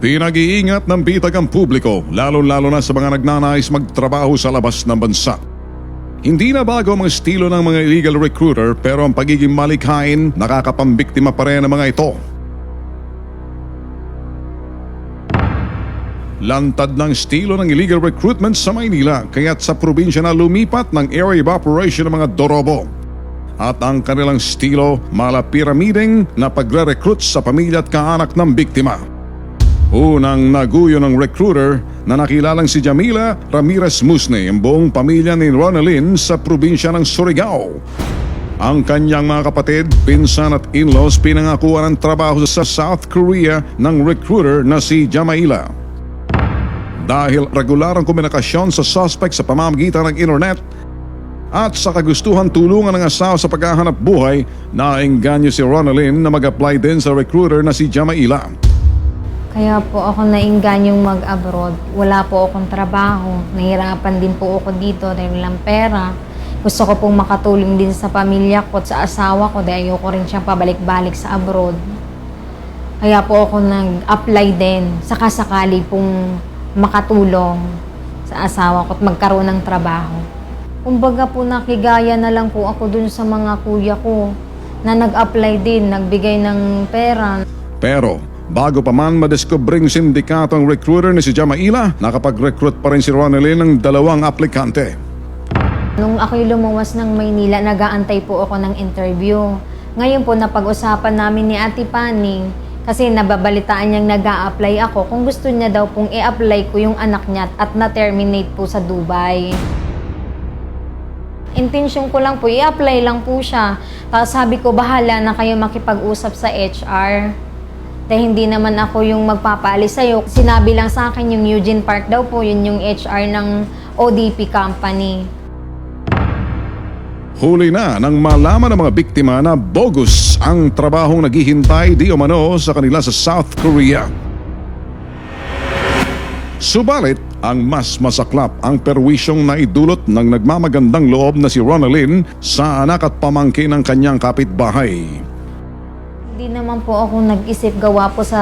Pinag-iingat ng bitag ang publiko, lalo-lalo na sa mga nagnanais magtrabaho sa labas ng bansa. Hindi na bago ang estilo ng mga illegal recruiter pero ang pagiging malikhain nakakapambiktima pa rin ng mga ito. Lantad ng estilo ng illegal recruitment sa Maynila kaya't sa probinsya na lumipat ng area of operation ng mga Dorobo. At ang kanilang estilo, mala piramideng na pagre-recruit sa pamilya at kaanak ng biktima. Unang naguyo ng recruiter na nakilalang si Jamila Ramirez Musne ang buong pamilya ni Ronaldin sa probinsya ng Surigao. Ang kanyang mga kapatid, pinsan at in-laws pinangakuan ng trabaho sa South Korea ng recruiter na si Jamaila. Dahil regular ang komunikasyon sa suspect sa pamamagitan ng internet at sa kagustuhan tulungan ng asawa sa paghahanap buhay, naengganyo si Ronaldin na mag-apply din sa recruiter na si Jamaila. Kaya po ako naingganyong mag-abroad. Wala po akong trabaho. Nahirapan din po ako dito dahil walang pera. Gusto ko pong makatulong din sa pamilya ko at sa asawa ko dahil ayoko rin siyang pabalik-balik sa abroad. Kaya po ako nag-apply din. Saka sakali pong makatulong sa asawa ko at magkaroon ng trabaho. Kumbaga po nakigaya na lang po ako dun sa mga kuya ko na nag-apply din, nagbigay ng pera. Pero bago pa man madeskobring sindikato ang recruiter ni si Jamaila, nakapag-recruit pa rin si Ronaldin ng dalawang aplikante. Nung ako'y lumuwas ng Maynila, nagaantay po ako ng interview. Ngayon po, napag-usapan namin ni Ate Pani, kasi nababalitaan niyang nag apply ako, kung gusto niya daw pong i-apply ko yung anak niya at na-terminate po sa Dubai. Intensyon ko lang po, i-apply lang po siya. Tapos sabi ko, bahala na kayo makipag-usap sa HR. Dahil hindi naman ako yung magpapaalis sa'yo. Sinabi lang sa akin yung Eugene Park daw po, yun yung HR ng ODP company. Huli na nang malaman ng mga biktima na bogus ang trabahong naghihintay di umano sa kanila sa South Korea. Subalit, ang mas masaklap ang perwisyong naidulot ng nagmamagandang loob na si Ronaldin sa anak at pamangkin ng kanyang kapitbahay. Hindi naman po ako nag-isip gawa po sa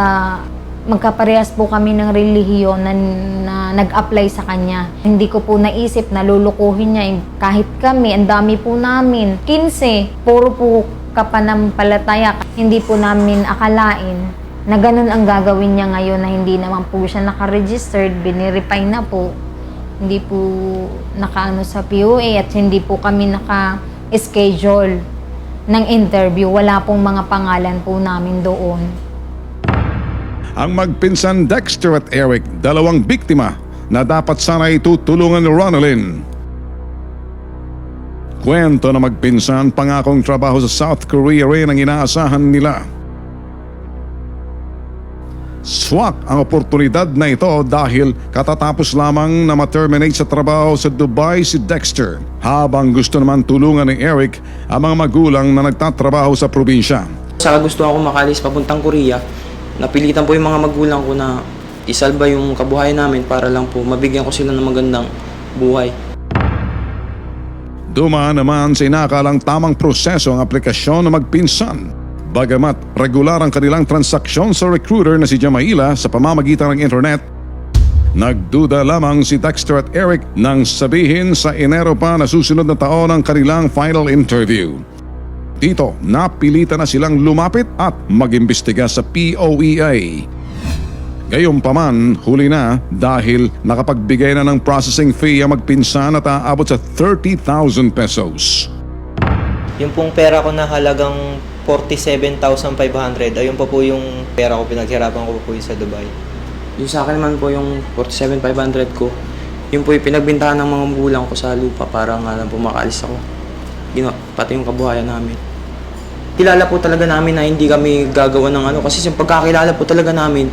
magkaparehas po kami ng relihiyon na, na nag-apply sa kanya. Hindi ko po naisip na lulukuhin niya. Kahit kami, ang dami po namin. 15, puro po kapanampalataya. Hindi po namin akalain na ganun ang gagawin niya ngayon na hindi naman po siya nakaregistered, binirepay na po. Hindi po nakaano sa POA at hindi po kami naka-schedule ng interview. Wala pong mga pangalan po namin doon. Ang magpinsan Dexter at Eric, dalawang biktima na dapat sana itutulungan ni Ronaldin. Kwento na magpinsan pangakong trabaho sa South Korea rin ang inaasahan nila. Swak ang oportunidad na ito dahil katatapos lamang na ma-terminate sa trabaho sa Dubai si Dexter habang gusto naman tulungan ni Eric ang mga magulang na nagtatrabaho sa probinsya. Saka gusto ako makalis papuntang Korea. Napilitan po yung mga magulang ko na isalba yung kabuhayan namin para lang po mabigyan ko sila ng magandang buhay. Dumaan naman sa inakalang tamang proseso ang aplikasyon ng magpinsan. Bagamat regular ang kanilang transaksyon sa recruiter na si Jamaila sa pamamagitan ng internet, nagduda lamang si Dexter at Eric nang sabihin sa Enero pa na susunod na taon ang kanilang final interview. Dito, napilitan na silang lumapit at mag-imbestiga sa POEA. Gayunpaman, huli na dahil nakapagbigay na ng processing fee ang magpinsan at aabot sa 30,000 pesos. Yung pong pera ko na halagang 47,500, ayun pa po yung pera ko pinaghirapan ko po sa Dubai. Yung sa akin naman po yung 47,500 ko, yun po yung pinagbintahan ng mga magulang ko sa lupa para nga lang po makaalis ako. Gino, pati yung kabuhayan namin. Kilala po talaga namin na hindi kami gagawa ng ano kasi yung pagkakilala po talaga namin,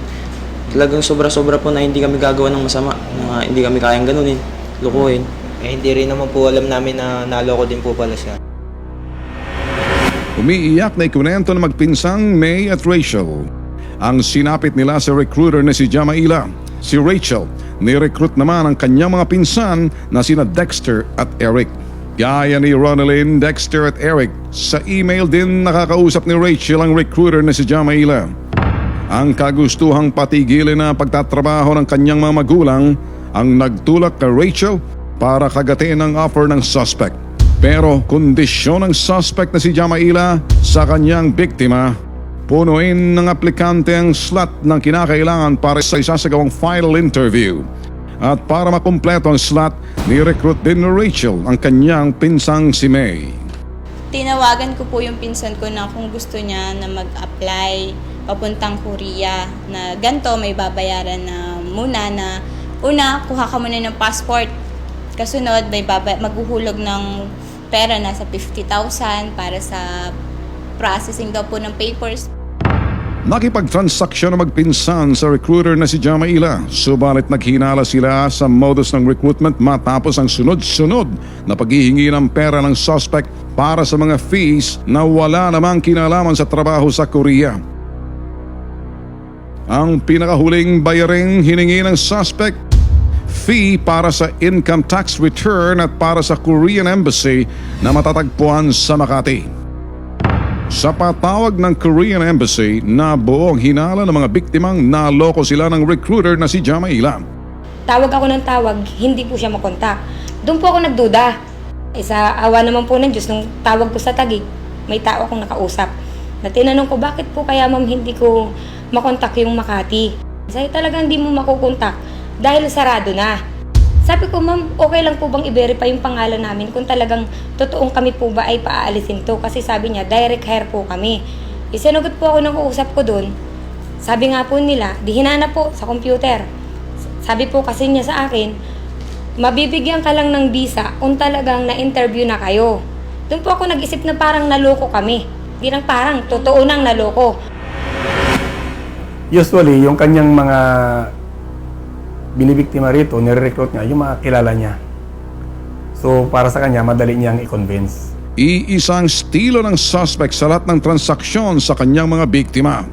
talagang sobra-sobra po na hindi kami gagawa ng masama, na hindi kami kayang ganunin, lukuhin. Eh, hindi rin naman po alam namin na naloko din po pala siya. Umiiyak na ikwento ng magpinsang May at Rachel. Ang sinapit nila sa recruiter na si Jamaila. Si Rachel, ni-recruit naman ang kanyang mga pinsan na sina Dexter at Eric. Gaya ni Ronaldin, Dexter at Eric, sa email din nakakausap ni Rachel ang recruiter na si Jamaila. ang kagustuhang patigilin na pagtatrabaho ng kanyang mga magulang ang nagtulak kay Rachel para kagatin ang offer ng suspect. Pero kondisyon ng suspect na si Jamaila sa kanyang biktima, punuin ng aplikante ang slot ng kinakailangan para sa isasagawang final interview. At para makumpleto ang slot, ni-recruit din ni Rachel ang kanyang pinsang si May. tinawagan ko po yung pinsan ko na kung gusto niya na mag-apply papuntang Korea na ganto may babayaran na muna na una kuha ka muna ng passport kasunod may baba- maghuhulog ng pera nasa 50,000 para sa processing daw po ng papers Nakipagtransaksyon na magpinsan sa recruiter na si Jamaila. Subalit naghinala sila sa modus ng recruitment matapos ang sunod-sunod na paghihingi ng pera ng suspect para sa mga fees na wala namang kinalaman sa trabaho sa Korea. Ang pinakahuling bayaring hiningi ng suspect fee para sa income tax return at para sa Korean Embassy na matatagpuan sa Makati. Sa patawag ng Korean Embassy na buong hinala ng mga biktimang naloko sila ng recruiter na si Jamaila. Tawag ako ng tawag, hindi po siya makontak. Doon po ako nagduda. Eh, sa awa naman po ng Diyos, nung tawag ko sa tagig, may tao akong nakausap. Na tinanong ko, bakit po kaya ma'am hindi ko makontak yung Makati? Sabi talagang hindi mo makukontak dahil sarado na. Sabi ko, ma'am, okay lang po bang i-verify yung pangalan namin kung talagang totoong kami po ba ay paaalisin to? Kasi sabi niya, direct hire po kami. Isinagot po ako ng kausap ko doon. Sabi nga po nila, di hinanap po sa computer. Sabi po kasi niya sa akin, mabibigyan ka lang ng visa kung talagang na-interview na kayo. Doon po ako nag-isip na parang naloko kami. Di lang parang, totoo nang naloko. Usually, yung kanyang mga binibiktima rito, nire-recruit niya, yung mga kilala niya. So, para sa kanya, madali niyang i-convince. Iisang estilo ng suspect sa lahat ng transaksyon sa kanyang mga biktima.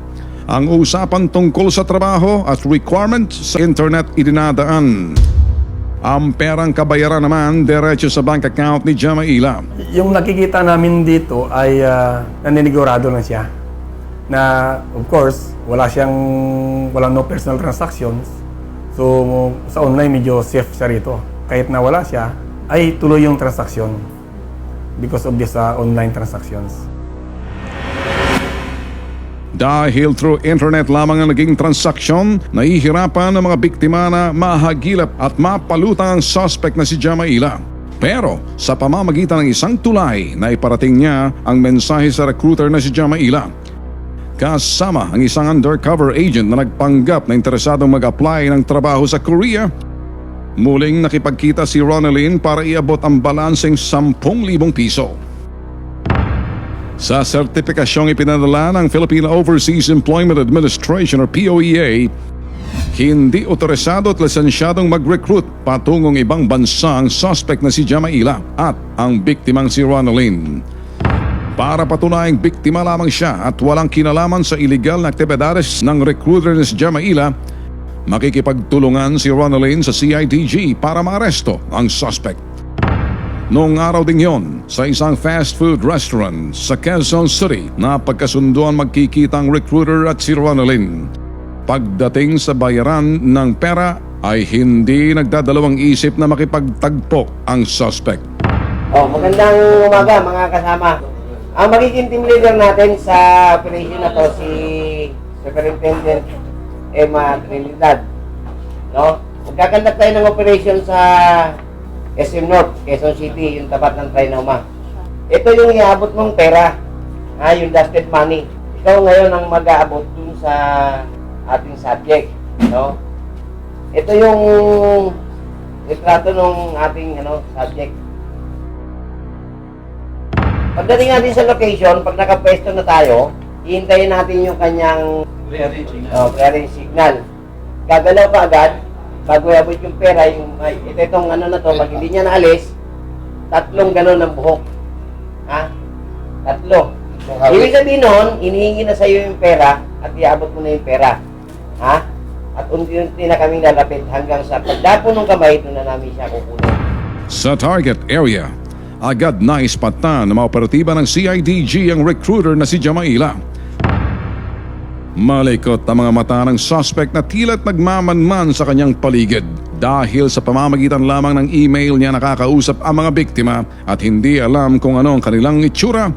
Ang usapan tungkol sa trabaho at requirements sa internet idinadaan. Ang perang kabayaran naman diretso sa bank account ni Jamaila. Yung nakikita namin dito ay uh, naninigurado lang siya. Na, of course, wala siyang, walang no personal transactions. So, sa online, medyo safe siya rito. Kahit na wala siya, ay tuloy yung transaction because of this uh, online transactions. Dahil through internet lamang ang naging transaksyon, nahihirapan ang mga biktima na mahagilap at mapalutang ang suspect na si Jamaila. Pero sa pamamagitan ng isang tulay na iparating niya ang mensahe sa recruiter na si Jamaila. Kasama ang isang undercover agent na nagpanggap na interesadong mag-apply ng trabaho sa Korea, muling nakipagkita si Ronaldin para iabot ang balanseng 10,000 piso. Sa sertipikasyong ipinadala ng Philippine Overseas Employment Administration or POEA, hindi otorisado at lisensyadong mag-recruit patungong ibang bansa ang suspect na si Jamaila at ang biktimang si Ronaldin. Para patunayang biktima lamang siya at walang kinalaman sa illegal na aktibidades ng recruiter ni Jamaila, makikipagtulungan si Ronaldin sa CIDG para maaresto ang suspect. Noong araw ding yon, sa isang fast food restaurant sa Quezon City, napagkasunduan magkikita ang recruiter at si Ronaldin. Pagdating sa bayaran ng pera ay hindi nagdadalawang isip na makipagtagpo ang suspect. Oh, magandang umaga mga kasama. Ang magiging team leader natin sa operation na to si Superintendent Emma Trinidad. No? Magkakandak tayo ng operation sa SM North, Quezon City, yung tapat ng Trinoma. Ito yung iabot mong pera, ha, yung dusted money. Ikaw ngayon ang mag-aabot dun sa ating subject. No? Ito yung retrato ng ating ano, subject. Pagdating natin sa location, pag nakapwesto na tayo, hihintayin natin yung kanyang oh, clearing signal. Gagalaw ka agad, bago iabot yung pera, yung, ay, ito itong ano na to, pag hindi niya naalis, tatlong ganon ng buhok. Ha? Tatlo. Ibig sabihin nun, inihingi na sa'yo yung pera at iabot mo na yung pera. Ha? At unti-unti na kaming lalapit hanggang sa pagdapo ng kamay, doon na namin siya kukunin. Sa target area, agad na ispatan ng mga operatiba ng CIDG ang recruiter na si Jamaila. Malikot ang mga mata ng suspect na tila't nagmamanman sa kanyang paligid dahil sa pamamagitan lamang ng email niya nakakausap ang mga biktima at hindi alam kung ano ang kanilang itsura.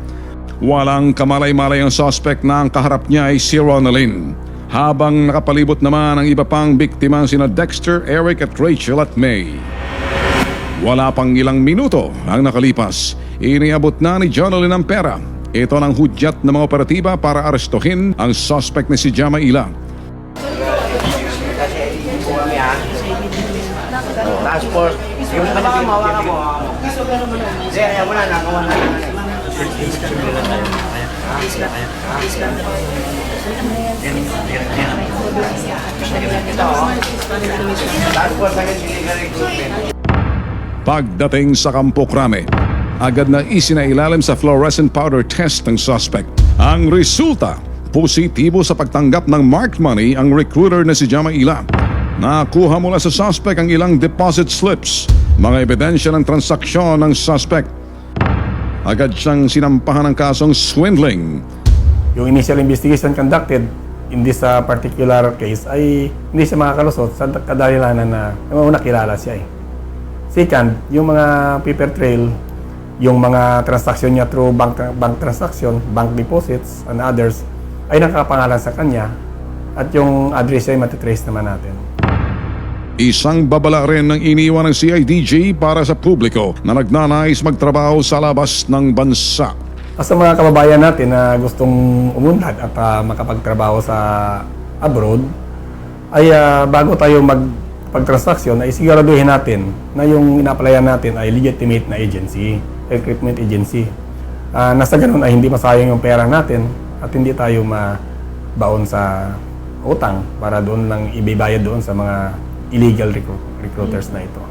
Walang kamalay-malay ang suspect na ang kaharap niya ay si Ronaldin. Habang nakapalibot naman ang iba pang biktima sina Dexter, Eric at Rachel at May. Wala pang ilang minuto ang nakalipas. Iniabot na ni Jonalyn ang pera. Ito ang hudyat ng mga operatiba para arestuhin ang suspect na si Jamaila. Task force. Yung mawakan mo. Hindi, ayaw mo na. Nakawan na. Task force illegal recruitment. Pagdating sa Kampo Krame, agad na isinailalim sa fluorescent powder test ng suspect. Ang resulta, positibo sa pagtanggap ng marked money ang recruiter na si Jamaila. Nakuha mula sa suspect ang ilang deposit slips, mga ebidensya ng transaksyon ng suspect. Agad siyang sinampahan ng kasong swindling. Yung initial investigation conducted in this particular case ay hindi siya makakalusot sa kadalilanan na una kilala siya eh. Second, yung mga paper trail, yung mga transaction niya through bank, bank transaction, bank deposits, and others, ay nakapangalan sa kanya at yung address ay matitrace naman natin. Isang babala rin ng iniwan ng CIDG para sa publiko na nagnanais magtrabaho sa labas ng bansa. At sa mga kababayan natin na gustong umunlad at ah, makapagtrabaho sa abroad, ay ah, bago tayo magpagtransaksyon ay siguraduhin natin na yung ina-applyan natin ay legitimate na agency, recruitment agency. Ah, nasa ganun ay hindi masayang yung pera natin at hindi tayo mabaon sa utang para doon lang ibibayad doon sa mga illegal recruit- recruiters na ito.